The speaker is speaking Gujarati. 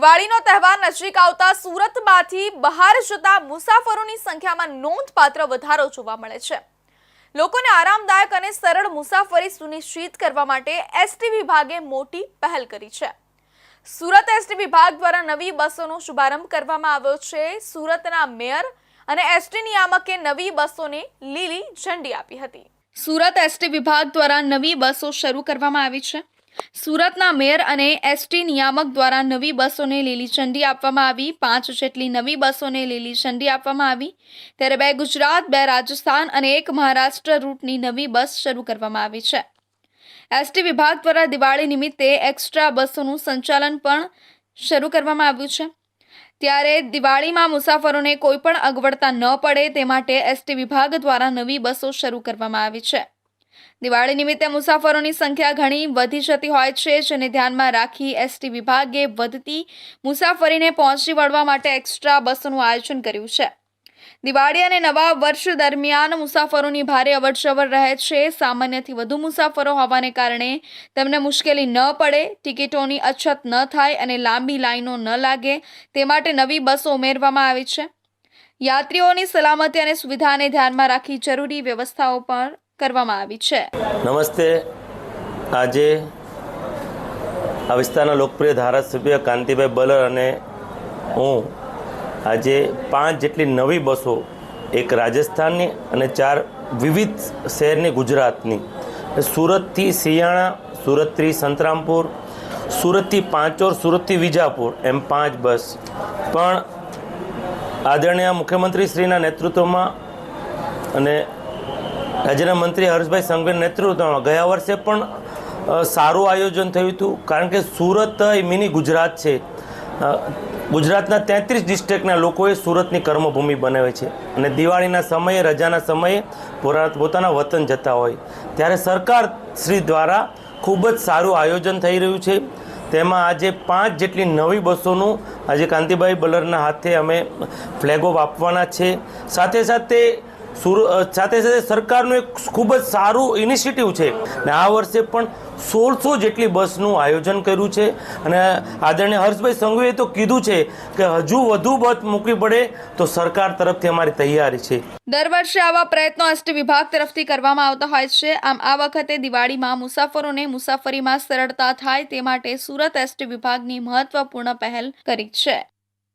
દિવાળીનો તહેવાર નજીક આવતા સુરતમાંથી બહાર જતા મુસાફરોની સંખ્યામાં નોંધપાત્ર વધારો જોવા મળે છે. લોકોને આરામદાયક અને સરળ મુસાફરી સુનિશ્ચિત કરવા માટે એસટી વિભાગે મોટી પહેલ કરી છે. સુરત એસટી વિભાગ દ્વારા નવી બસોનો શુભારંભ કરવામાં આવ્યો છે. સુરતના મેયર અને એસટી નિયામકે નવી બસોને લીલી ઝંડી આપી હતી. સુરત એસટી વિભાગ દ્વારા નવી બસો શરૂ કરવામાં આવી છે. સુરતના મેયર અને એસટી નિયામક દ્વારા નવી બસોને લીલી ઝંડી આપવામાં આવી. પાંચ જેટલી નવી બસોને લીલી ઝંડી આપવામાં આવી. ત્યારે બે ગુજરાત, બે રાજસ્થાન અને એક મહારાષ્ટ્ર રૂટની નવી બસ શરૂ કરવામાં આવી છે. એસટી વિભાગ દ્વારા દિવાળી નિમિત્તે એક્સ્ટ્રા બસોનું સંચાલન પણ શરૂ કરવામાં આવ્યું છે. ત્યારે દિવાળીમાં મુસાફરોને કોઈપણ અગવડતા ન પડે તે માટે એસટી વિભાગ દ્વારા નવી બસો શરૂ કરવામાં આવી છે. દિવાળી નિમિત્તે મુસાફરોની સંખ્યા ઘણી વધી જતી હોય છે, જેને ધ્યાનમાં રાખી એસટી વિભાગે વધતી મુસાફરીને પહોંચી વળવા માટે એક્સ્ટ્રા બસોનું આયોજન કર્યું છે. દિવાળી અને નવા વર્ષ દરમિયાન મુસાફરોની ભારે અવરજવર રહે છે. સામાન્યથી વધુ મુસાફરો હોવાને કારણે તેમને મુશ્કેલી ન પડે, ટિકિટોની અછત ન થાય અને લાંબી લાઈનો ન લાગે, તે માટે નવી બસો ઉમેરવામાં આવી છે. યાત્રીઓની સલામતી અને સુવિધાને ધ્યાનમાં રાખી જરૂરી વ્યવસ્થાઓ પણ કરવામાં આવી છે. નમસ્તે. આજે આ વિસ્તારના લોકપ્રિય ધારાસભ્ય કાંતિભાઈ બલર અને હું આજે પાંચ જેટલી નવી બસો, એક રાજસ્થાનની અને ચાર વિવિધ શહેરની ગુજરાતની. સુરતથી સિયાણા સુરતથી સંતરામપુર, સુરતથી પાંચોર, સુરતથી વિજાપુર એમ પાંચ બસ. પણ આદરણીય મુખ્યમંત્રીશ્રીના નેતૃત્વમાં અને રાજ્યના મંત્રી હર્ષભાઈ સંઘવીના નેતૃત્વમાં ગયા વર્ષે પણ સારું આયોજન થયું હતું. કારણ કે સુરત એ મિની ગુજરાત છે. ગુજરાતના તેત્રીસ ડિસ્ટ્રિક્ટના લોકોએ સુરતની કર્મભૂમિ બનાવે છે. અને દિવાળીના સમયે, રજાના સમયે પોતાના વતન જતા હોય. ત્યારે સરકાર શ્રી દ્વારા ખૂબ જ સારું આયોજન થઈ રહ્યું છે. તેમાં આજે પાંચ જેટલી નવી બસોનું આજે કાંતિભાઈ બલરના હાથે અમે ફ્લેગ ઓફ આપવાના છે. સાથે સાથે સાથે સાથે સરકારનું એક ખૂબ જ સારું ઇનિશિયેટિવ છે. ને આ વર્ષે પણ સોળસો જેટલી બસનું આયોજન કર્યું છે. અને આદરણીય હર્ષભાઈ સંઘવીએ તો કીધું છે કે હજુ વધુ બસ મૂકવી પડે તો સરકાર તરફથી અમારી તૈયારી છે. દર વર્ષે આવા પ્રયત્નો અષ્ટ વિભાગ તરફથી કરવામાં આવતા હોય છે. આમ આ વખતે દિવાળીમાં મુસાફરોને મુસાફરીમાં સરળતા થાય તે માટે સુરત એસટી વિભાગની મહત્વપૂર્ણ પહેલ કરી છે.